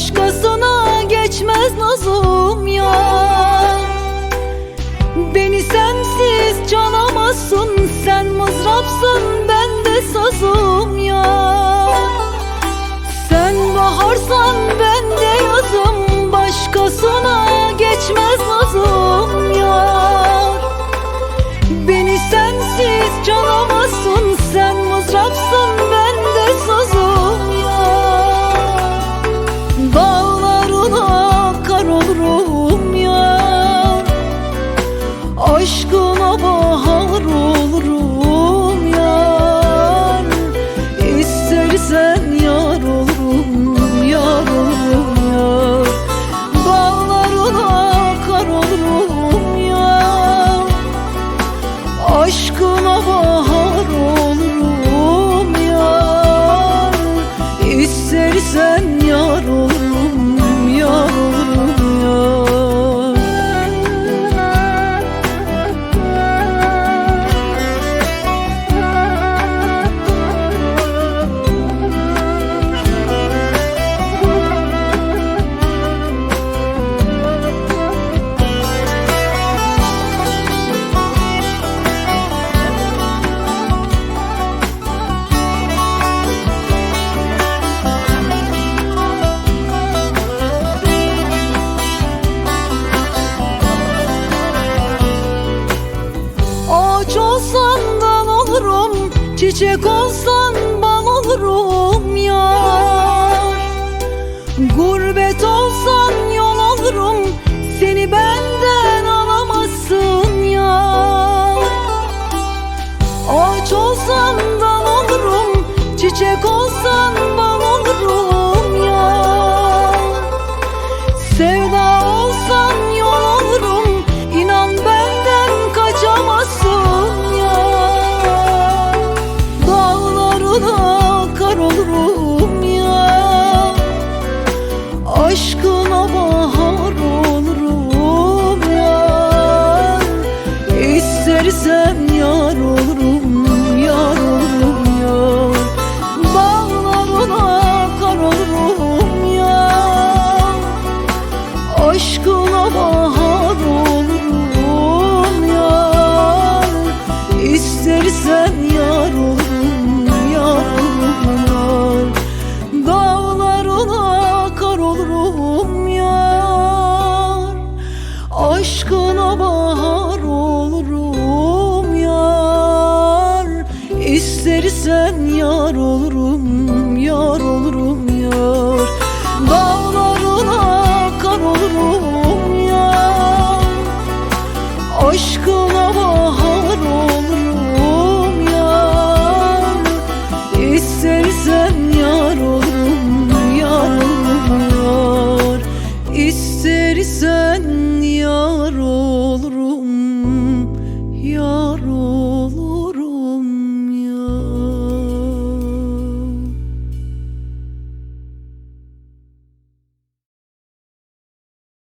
Başkasına geçmez nazım ya Beni sensiz çalamazsın Sen mızrapsın ben de sazım ya Sen baharsan ben de yazım Başkasına geçmez nazım ya Beni sensiz çalamazsın İstersen yar olurum yar olurum yar Dağlarına kar olurum yar Aşkına bahar olurum yar İstersen yar olurum olurum Çiçek olsan bal olurum yar. Gurbet olsan yol olurum Seni benden alamazsın yar. Ağaç olsan dal olurum Çiçek olsan İstersen yar olurum yar olurum yar. Dağlarına kar olurum ya Aşkına bahar olurum yar. İstersen yar olurum yar olurum yar. Dağlarına kar olurum yar. Aşkına bahar İstersen yar olurum yar